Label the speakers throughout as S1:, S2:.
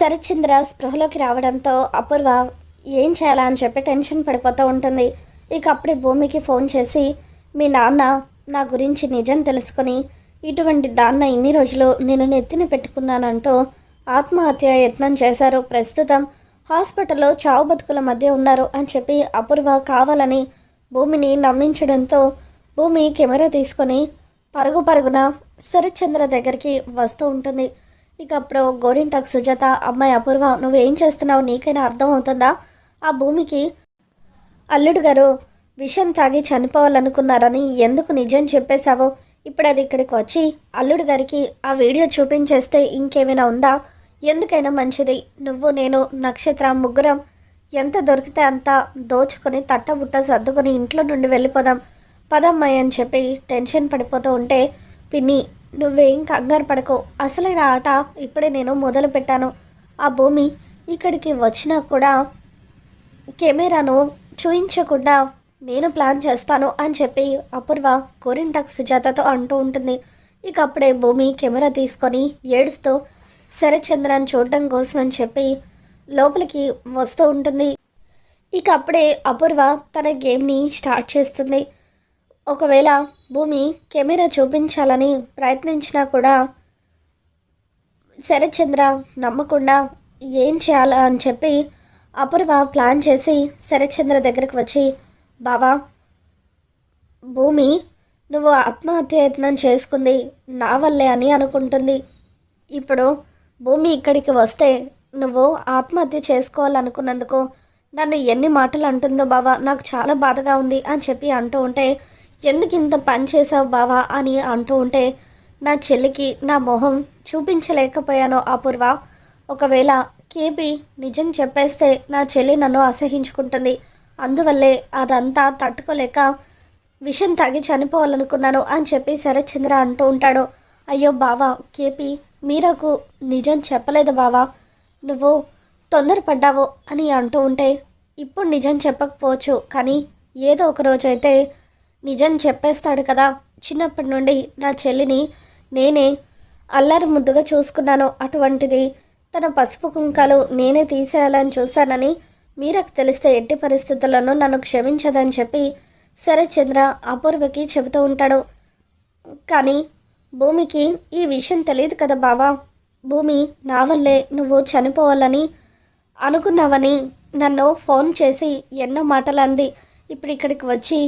S1: శరత్చంద్ర స్పృహలోకి రావడంతో అపూర్వ ఏం చేయాలా అని చెప్పి టెన్షన్ పడిపోతూ ఉంటుంది. ఇక అప్పుడే భూమికి ఫోన్ చేసి మీ నాన్న నా గురించి నిజం తెలుసుకొని ఇటువంటి దాన్న ఇన్ని రోజులు నేను నెత్తిన పెట్టుకున్నానంటూ ఆత్మహత్య యత్నం చేశారు. ప్రస్తుతం హాస్పిటల్లో చావు బతుకుల మధ్య ఉన్నారు అని చెప్పి అపూర్వ కావాలని భూమిని నమ్మించడంతో భూమి కెమెరా తీసుకొని పరుగు పరుగున శరత్చంద్ర దగ్గరికి వస్తూ ఉంటుంది. ఇక అప్పుడు సుజాత అమ్మాయి అపూర్వ నువ్వేం చేస్తున్నావు? నీకైనా అర్థం అవుతుందా ఆ భూమికి అల్లుడు గారు విషం తాగి చనిపోవాలనుకున్నారని ఎందుకు నిజం చెప్పేశావో? ఇప్పుడు అది ఇక్కడికి వచ్చి అల్లుడు గారికి ఆ వీడియో చూపించేస్తే ఇంకేమైనా ఉందా? ఎందుకైనా మంచిది. నువ్వు నేను నక్షత్ర ముగ్గురం ఎంత దొరికితే అంత దోచుకొని తట్టబుట్ట సర్దుకొని ఇంట్లో నుండి వెళ్ళిపోదాం. పదమ్మాయి అని చెప్పి టెన్షన్ పడిపోతూ ఉంటే పిన్ని నువ్వేం కంగారు పడకో. అసలైన ఆట ఇప్పుడే నేను మొదలు పెట్టాను. ఆ భూమి ఇక్కడికి వచ్చినా కూడా కెమెరాను చూయించకుండా నేను ప్లాన్ చేస్తాను అని చెప్పి అపూర్వ కోరింటాక్ సుజాతతో అంటూ ఉంటుంది. ఇక అప్పుడే భూమి కెమెరా తీసుకొని ఏడుస్తూ శరచంద్రాన్ని చూడడం కోసం అని చెప్పి లోపలికి వస్తూ ఉంటుంది. ఇక అప్పుడే అపూర్వ తన గేమ్ని స్టార్ట్ చేస్తుంది. ఒకవేళ భూమి కెమెరా చూపించాలని ప్రయత్నించినా కూడా శరత్చంద్ర నమ్మకుండా ఏం చేయాలా అని చెప్పి అపూర్వ ప్లాన్ చేసి శరత్చంద్ర దగ్గరకు వచ్చి బావా భూమి నువ్వు ఆత్మహత్య యత్నం చేసుకుంది నా వల్లే అని అనుకుంటుంది. ఇప్పుడు భూమి ఇక్కడికి వస్తే నువ్వు ఆత్మహత్య చేసుకోవాలనుకున్నందుకు నన్ను ఎన్ని మాటలు అంటుందో బావా నాకు చాలా బాధగా ఉంది అని చెప్పి అంటూ ఉంటే ఎందుకు ఇంత పని చేసావు బావా అని అంటూ ఉంటే నా చెల్లికి నా మొహం చూపించలేకపోయాను అపూర్వ. ఒకవేళ కేపీ నిజం చెప్పేస్తే నా చెల్లి నన్ను అసహించుకుంటుంది. అందువల్లే అదంతా తట్టుకోలేక విషం తాగి చనిపోవాలనుకున్నాను అని చెప్పి శరత్చంద్ర అంటూ ఉంటాడు. అయ్యో బావా కేపీ మీరకు నిజం చెప్పలేదు బావా. నువ్వు తొందరపడ్డావు అని అంటూ ఉంటే ఇప్పుడు నిజం చెప్పకపోవచ్చు కానీ ఏదో ఒక రోజైతే నిజం చెప్పేస్తాడు కదా. చిన్నప్పటి నుండి నా చెల్లిని నేనే అల్లరి ముద్దుగా చూసుకున్నాను అటువంటిది. తన పసుపు కుంకాలు నేనే తీసేయాలని చూశానని మీరకు తెలిస్తే ఎట్టి పరిస్థితుల్లోనూ నన్ను క్షమించదని చెప్పి శరత్చంద్ర అపూర్వకి చెబుతూ ఉంటాడు. కానీ భూమికి ఈ విషయం తెలియదు కదా బావా. భూమి నా వల్లే నువ్వు చనిపోవాలని అనుకున్నావని నన్ను ఫోన్ చేసి ఎన్నో మాటలు అంది. ఇప్పుడు ఇక్కడికి వచ్చి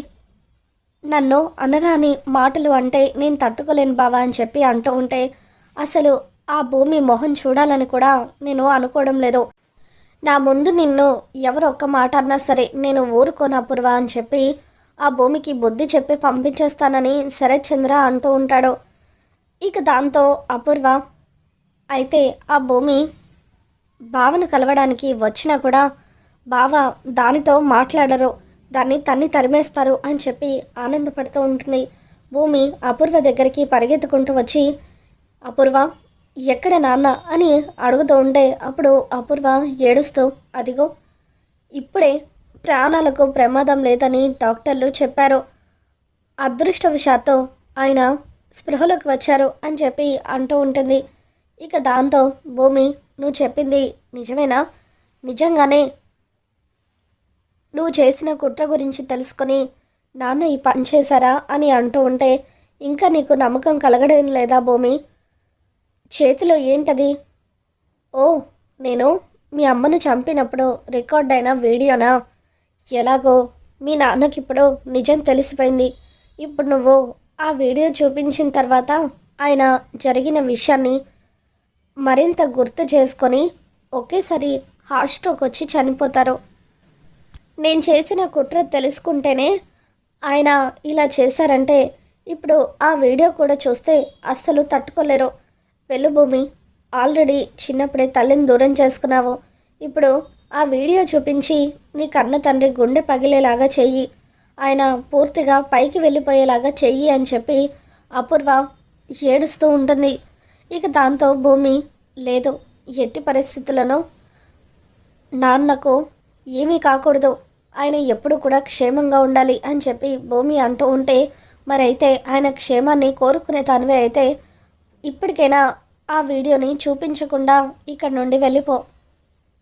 S1: నన్ను అనరాని మాటలు అంటే నేను తట్టుకోలేను బావా అని చెప్పి అంటూ ఉంటే అసలు ఆ భూమి మొహం చూడాలని కూడా నేను అనుకోవడం లేదు. నా ముందు నిన్ను ఎవరు ఒక్క మాట అన్నా సరే నేను ఊరుకోను అపూర్వ అని చెప్పి ఆ భూమికి బుద్ధి చెప్పి పంపించేస్తానని శరత్చంద్ర అంటూ ఉంటాడు. ఇక దాంతో అపూర్వ అయితే ఆ భూమి బావను కలవడానికి వచ్చినా కూడా బావ దానితో మాట్లాడరు. దాన్ని తన్ని తరిమేస్తారు అని చెప్పి ఆనందపడుతూ ఉంటుంది. భూమి అపూర్వ దగ్గరికి పరిగెత్తుకుంటూ వచ్చి అపూర్వ ఎక్కడ నాన్న? అని అడుగుతూ ఉంటే అప్పుడు అపూర్వ ఏడుస్తూ అదిగో ఇప్పుడే ప్రాణాలకు ప్రమాదం లేదని డాక్టర్లు చెప్పారు. అదృష్టవశాత్తు ఆయన స్పృహలోకి వచ్చారు అని చెప్పి అంటూ ఉంటుంది. ఇక దాంతో భూమి నువ్వు చెప్పింది నిజమేనా? నిజంగానే నువ్వు చేసిన కుట్ర గురించి తెలుసుకొని నాన్న ఈ పని చేశారా? అని అంటూ ఉంటే ఇంకా నీకు నమ్మకం కలగడం లేదా భూమి? చేతిలో ఏంటది? ఓ నేను మీ అమ్మను చంపినప్పుడు రికార్డ్ అయిన వీడియోనా? ఎలాగో మీ నాన్నకి ఇప్పుడు నిజం తెలిసిపోయింది. ఇప్పుడు నువ్వు ఆ వీడియో చూపించిన తర్వాత ఆయన జరిగిన విషయాన్ని మరింత గుర్తు చేసుకొని ఒకేసారి హార్ట్ స్ట్రోక్ వచ్చి చనిపోతారు. నేను చేసిన కుట్ర తెలుసుకుంటేనే ఆయన ఇలా చేశారంటే ఇప్పుడు ఆ వీడియో కూడా చూస్తే అస్సలు తట్టుకోలేరు. వెళ్ళు భూమి ఆల్రెడీ చిన్నప్పుడే తల్లిని దూరం చేసుకున్నావు. ఇప్పుడు ఆ వీడియో చూపించి నీ కన్న తండ్రి గుండె పగిలేలాగా చెయ్యి. ఆయన పూర్తిగా పైకి వెళ్ళిపోయేలాగా చెయ్యి అని చెప్పి అపూర్వ ఏడుస్తూ ఉంటుంది. ఇక దాంతో భూమి లేదు ఎట్టి పరిస్థితులను నాన్నకు ఏమీ కాకూడదు. ఆయన ఎప్పుడు కూడా క్షేమంగా ఉండాలి అని చెప్పి భూమి అంటూ ఉంటే మరైతే ఆయన క్షేమాన్ని కోరుకునే తనవే అయితే ఇప్పటికైనా ఆ వీడియోని చూపించకుండా ఇక్కడ నుండి వెళ్ళిపో.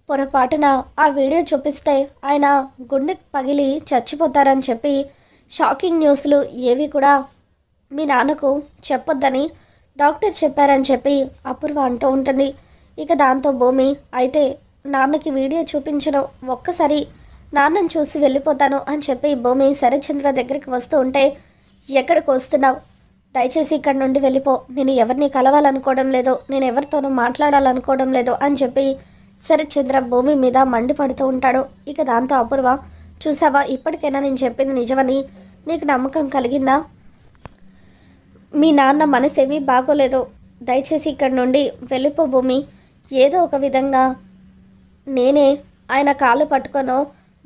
S1: పొరపాటున ఆ వీడియో చూపిస్తే ఆయన గుండె పగిలి చచ్చిపోతారని చెప్పి షాకింగ్ న్యూస్లు ఏవి కూడా మీ నాన్నకు చెప్పొద్దని డాక్టర్ చెప్పారని చెప్పి అపూర్వ అంటూ ఉంటుంది. ఇక దాంతో భూమి అయితే నాన్నకి వీడియో చూపించడం ఒక్కసారి నాన్నని చూసి వెళ్ళిపోతాను అని చెప్పి భూమి శరచంద్ర దగ్గరికి వస్తూ ఉంటే ఎక్కడికి వస్తున్నావు? దయచేసి ఇక్కడ నుండి వెళ్ళిపో. నేను ఎవరిని కలవాలనుకోవడం లేదు. నేను ఎవరితోనూ మాట్లాడాలనుకోవడం లేదు అని చెప్పి శరచంద్ర భూమి మీద మండిపడుతూ ఉంటాడు. ఇక దాంతో అపూర్వ చూసావా ఇప్పటికైనా నేను చెప్పింది నిజమని నీకు నమ్మకం కలిగిందా? మీ నాన్న మనసేమీ బాగోలేదు. దయచేసి ఇక్కడ నుండి వెళ్ళిపో భూమి. ఏదో ఒక విధంగా నేనే ఆయన కాళ్ళు పట్టుకొనో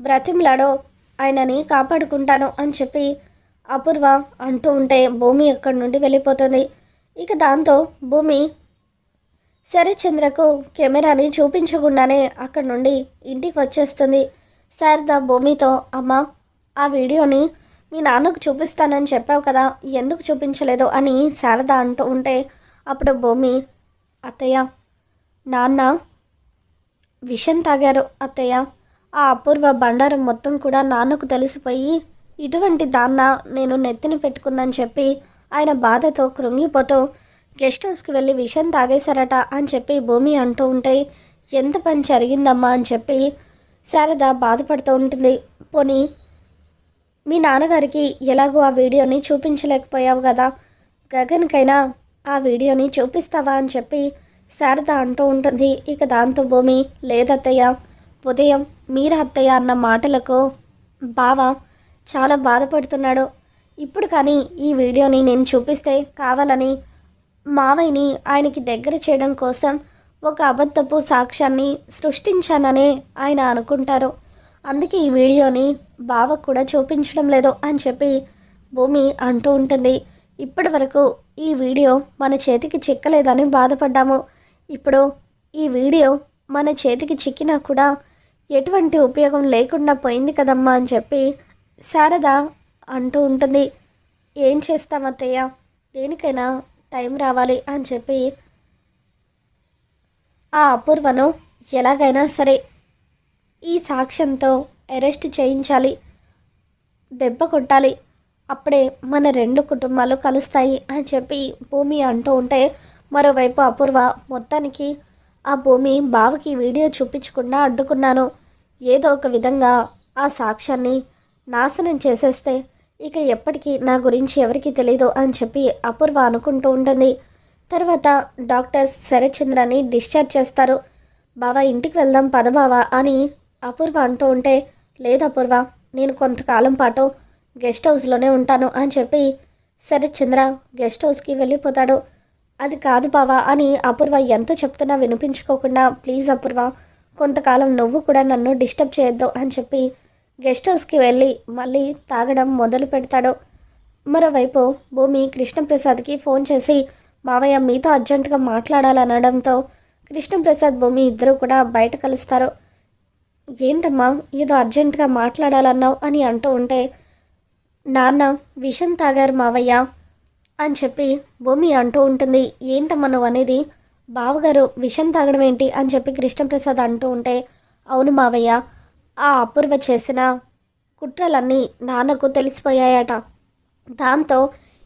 S1: బ్రతిమ్లాడో ఆయనని కాపాడుకుంటాను అని చెప్పి అపూర్వ అంటూ ఉంటే భూమి అక్కడి నుండి వెళ్ళిపోతుంది. ఇక దాంతో భూమి శరత్చంద్రకు కెమెరాని చూపించకుండానే అక్కడి నుండి ఇంటికి వచ్చేస్తుంది. శారద భూమితో అమ్మ ఆ వీడియోని మీ నాన్నకు చూపిస్తానని చెప్పావు కదా ఎందుకు చూపించలేదు? అని శారద అంటూ ఉంటే అప్పుడు భూమి అత్తయ్య నాన్న విషం తాగారు అత్తయ్య. ఆ అపూర్వ బండారం మొత్తం కూడా నాన్నకు తెలిసిపోయి ఇటువంటి దాన్న నేను నెత్తిన పెట్టుకుందని చెప్పి ఆయన బాధతో కృంగిపోతూ గెస్ట్ హౌస్కి వెళ్ళి విషయం తాగేశారట అని చెప్పి భూమి అంటూ ఉంటే ఎంత పని జరిగిందమ్మా అని చెప్పి శారద బాధపడుతూ ఉంటుంది. పోనీ మీ నాన్నగారికి ఎలాగో ఆ వీడియోని చూపించలేకపోయావు కదా? గగన్కైనా ఆ వీడియోని చూపిస్తావా అని చెప్పి శారద అంటూ ఉంటుంది. ఇక దాంతో భూమి లేదత్తయ్య ఉదయం మీర అత్తయ్య అన్న మాటలకు బావ చాలా బాధపడుతున్నాడు. ఇప్పుడు కానీ ఈ వీడియోని నేను చూపిస్తే కావాలని మావయ్యని ఆయనకి దగ్గర చేయడం కోసం ఒక అబద్ధపు సాక్ష్యాన్ని సృష్టించాననే ఆయన అనుకుంటారు. అందుకే ఈ వీడియోని బావ కూడా చూపించడం లేదు అని చెప్పి భూమి అంటూ ఉంటుంది. ఇప్పటి వరకు ఈ వీడియో మన చేతికి చిక్కలేదని బాధపడ్డాము. ఇప్పుడు ఈ వీడియో మన చేతికి చిక్కినా కూడా ఎటువంటి ఉపయోగం లేకుండా పోయింది కదమ్మా అని చెప్పి శారద అంటూ ఉంటుంది. ఏం చేస్తాం అత్తయ్య? దేనికైనా టైం రావాలి అని చెప్పి ఆ అపూర్వను ఎలాగైనా సరే ఈ సాక్ష్యంతో అరెస్ట్ చేయించాలి. దెబ్బ కొట్టాలి. అప్పుడే మన రెండు కుటుంబాలు కలుస్తాయి అని చెప్పి భూమి అంటూ ఉంటే మరోవైపు అపూర్వ మొత్తానికి ఆ భూమి బావకి వీడియో చూపించకుండా అడ్డుకున్నాను. ఏదో ఒక విధంగా ఆ సాక్ష్యాన్ని నాశనం చేసేస్తే ఇక ఎప్పటికీ నా గురించి ఎవరికి తెలియదు అని చెప్పి అపూర్వ అనుకుంటూ ఉంటుంది. తర్వాత డాక్టర్స్ శరచంద్రని డిశ్చార్జ్ చేస్తారు. బావా ఇంటికి వెళ్దాం పద బావా అని అపూర్వ అంటూ ఉంటే లేదు అపూర్వ నేను కొంతకాలం పాటు గెస్ట్ హౌస్లోనే ఉంటాను అని చెప్పి శరత్చంద్ర గెస్ట్ హౌస్కి వెళ్ళిపోతాడు. అది కాదు బావా అని అపూర్వ ఎంత చెప్తున్నా వినిపించుకోకుండా ప్లీజ్ అపూర్వ కొంతకాలం నువ్వు కూడా నన్ను డిస్టర్బ్ చేయొద్దు అని చెప్పి గెస్ట్ హౌస్కి వెళ్ళి మళ్ళీ తాగడం మొదలు పెడతాడు. మరోవైపు భూమి కృష్ణప్రసాద్కి ఫోన్ చేసి మావయ్య మీతో అర్జెంటుగా మాట్లాడాలనడంతో కృష్ణప్రసాద్ భూమి ఇద్దరు కూడా బయట కలుస్తారు. ఏంటమ్మా ఏదో అర్జెంటుగా మాట్లాడాలన్నావు అని అంటూ ఉంటే నాన్న విషం తాగారు మావయ్య అని చెప్పి భూమి అంటూ ఉంటుంది. ఏంటమ్మా నువ్వు అనేది? బావగారు విషం తాగడం ఏంటి? అని చెప్పి కృష్ణప్రసాద్ అంటూ ఉంటే అవును మావయ్య ఆ అపూర్వ చేసిన కుట్రలన్నీ నాన్నకు తెలిసిపోయాయట. దాంతో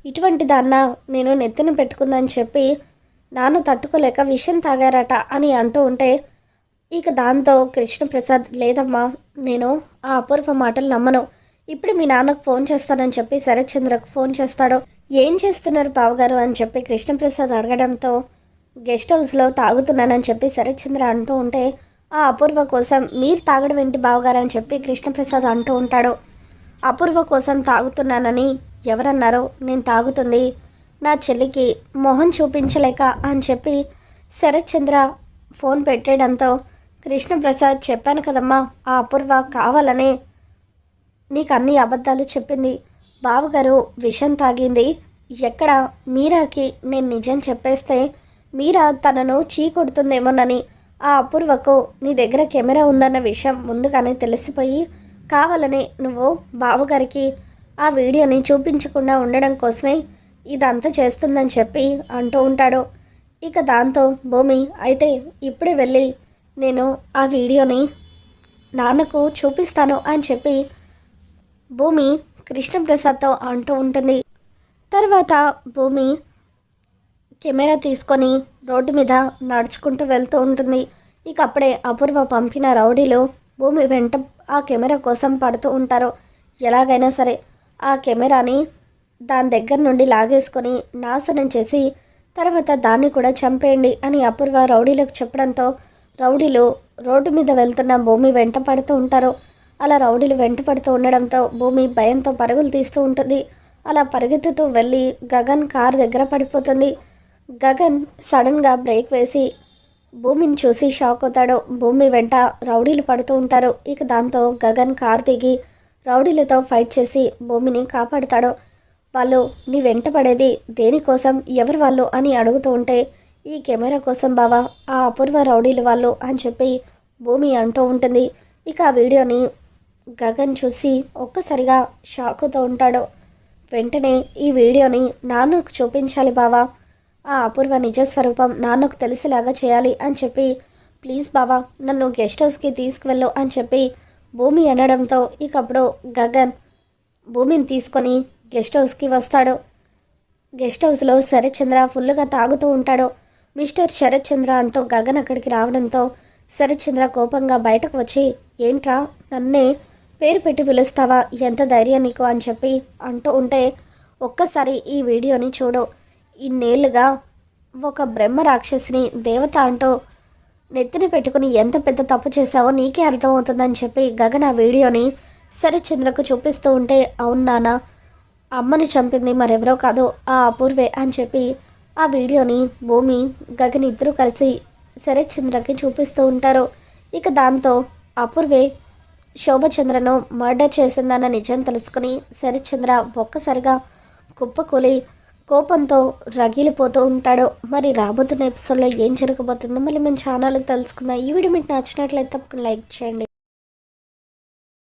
S1: ఇటువంటి దాన్న నేను నెత్తిన పెట్టుకుందని చెప్పి నాన్న తట్టుకోలేక విషం తాగారట అని అంటూ ఉంటే ఇక దాంతో కృష్ణప్రసాద్ లేదమ్మా నేను ఆ అపూర్వ మాటలు నమ్మను. ఇప్పుడు మీ నాన్నకు ఫోన్ చేస్తానని చెప్పి శరత్చంద్రకు ఫోన్ చేస్తాడు. ఏం చేస్తున్నారు బావగారు అని చెప్పి కృష్ణప్రసాద్ అడగడంతో గెస్ట్ హౌస్లో తాగుతున్నానని చెప్పి శరత్చంద్ర అంటూ ఉంటే ఆ అపూర్వ కోసం మీరు తాగడం ఏంటి బావగారు అని చెప్పి కృష్ణప్రసాద్ అంటూ ఉంటాడు. అపూర్వ కోసం తాగుతున్నానని ఎవరన్నారో నేను తాగుతుంది నా చెల్లికి మొహం చూపించలేక అని చెప్పి శరత్చంద్ర ఫోన్ పెట్టేయడంతో కృష్ణప్రసాద్ చెప్పాను కదమ్మా ఆ అపూర్వ కావాలనే నీకు అన్ని అబద్ధాలు చెప్పింది. బావగారు విషం తాగింది. ఎక్కడ మీరాకి నేను నిజం చెప్పేస్తే మీరా తనను చీకొడుతుందేమోనని ఆ అపూర్వకు నీ దగ్గర కెమెరా ఉందన్న విషయం ముందుగానే తెలిసిపోయి కావాలని నువ్వు బావగారికి ఆ వీడియోని చూపించకుండా ఉండడం కోసమే ఇదంతా చేస్తుందని చెప్పి అంటూ ఉంటాడు. ఇక దాంతో భూమి అయితే ఇప్పుడే వెళ్ళి నేను ఆ వీడియోని నాన్నకు చూపిస్తాను అని చెప్పి భూమి కృష్ణప్రసాద్తో అంటూ ఉంటుంది. తర్వాత భూమి కెమెరా తీసుకొని రోడ్డు మీద నడుచుకుంటూ వెళ్తూ ఉంటుంది. ఇక అప్పుడే అపూర్వ పంపిన రౌడీలు భూమి వెంట ఆ కెమెరా కోసం పడుతూ ఉంటారు. ఎలాగైనా సరే ఆ కెమెరాని దాని దగ్గర నుండి లాగేసుకొని నాశనం చేసి తర్వాత దాన్ని కూడా చంపేయండి అని అపూర్వ రౌడీలకు చెప్పడంతో రౌడీలు రోడ్డు మీద వెళ్తున్న భూమి వెంట పడుతూ ఉంటారు. అలా రౌడీలు వెంట పడుతూ ఉండడంతో భూమి భయంతో పరుగులు తీస్తూ ఉంటుంది. అలా పరిగెత్తుతూ వెళ్ళి గగన్ కార్ దగ్గర పడిపోతుంది. గగన్ సడన్గా బ్రేక్ వేసి భూమిని చూసి షాక్ అవుతాడు. భూమి వెంట రౌడీలు పడుతూ ఉంటారు. ఇక దాంతో గగన్ కార్ దిగి రౌడీలతో ఫైట్ చేసి భూమిని కాపాడుతాడు. వాళ్ళు నీ వెంట పడేది దేనికోసం? ఎవరు వాళ్ళు? అని అడుగుతూ ఉంటే ఈ కెమెరా కోసం బావా ఆ అపూర్వ రౌడీలు వాళ్ళు అని చెప్పి భూమి అంటూ ఉంటుంది. ఇక ఆ వీడియోని గగన్ చూసి ఒక్కసారిగా షాకుతో ఉంటాడు. వెంటనే ఈ వీడియోని నాన్నకు చూపించాలి బావా. ఆ అపూర్వ నిజ స్వరూపం నాన్నకు తెలిసేలాగా చేయాలి అని చెప్పి ప్లీజ్ బావా నన్ను గెస్ట్ హౌస్కి తీసుకువెళ్ళు అని చెప్పి భూమి అనడంతో ఇకప్పుడు గగన్ భూమిని తీసుకొని గెస్ట్ హౌస్కి వస్తాడు. గెస్ట్ హౌస్లో శరత్చంద్ర ఫుల్గా తాగుతూ ఉంటాడు. మిస్టర్ శరత్చంద్ర అంటూ గగన్ అక్కడికి రావడంతో శరత్చంద్ర కోపంగా బయటకు వచ్చి ఏంట్రా నన్నే పేరు పెట్టి పిలుస్తావా? ఎంత ధైర్యం నీకు అని చెప్పి అంటూ ఉంటే ఒక్కసారి ఈ వీడియోని చూడు. ఇన్నేళ్ళుగా ఒక బ్రహ్మ రాక్షసిని దేవత అంటూ నెత్తిని పెట్టుకుని ఎంత పెద్ద తప్పు చేశావో నీకే అర్థమవుతుందని చెప్పి గగన్ ఆ వీడియోని శరత్చంద్రకు చూపిస్తూ ఉంటే అవును నాన్న అమ్మను చంపింది మరెవరో కాదు ఆ అపూర్వే అని చెప్పి ఆ వీడియోని భూమి గగన్ ఇద్దరు కలిసి శరత్చంద్రకి చూపిస్తూ ఉంటారు. ఇక దాంతో అపూర్వే శోభచంద్రను మర్డర్ చేసిందన్న నిజం తెలుసుకుని శరత్చంద్ర ఒక్కసారిగా కుప్పకూలి కోపంతో రగిలిపోతూ ఉంటాడు. మరి రాబోతున్న ఎపిసోడ్లో ఏం జరగబోతుందో మళ్ళీ మన ఛానల్ తెలుసుకుందాం. ఈ వీడియో మీకు నచ్చినట్లయితే తప్పకుండా లైక్ చేయండి.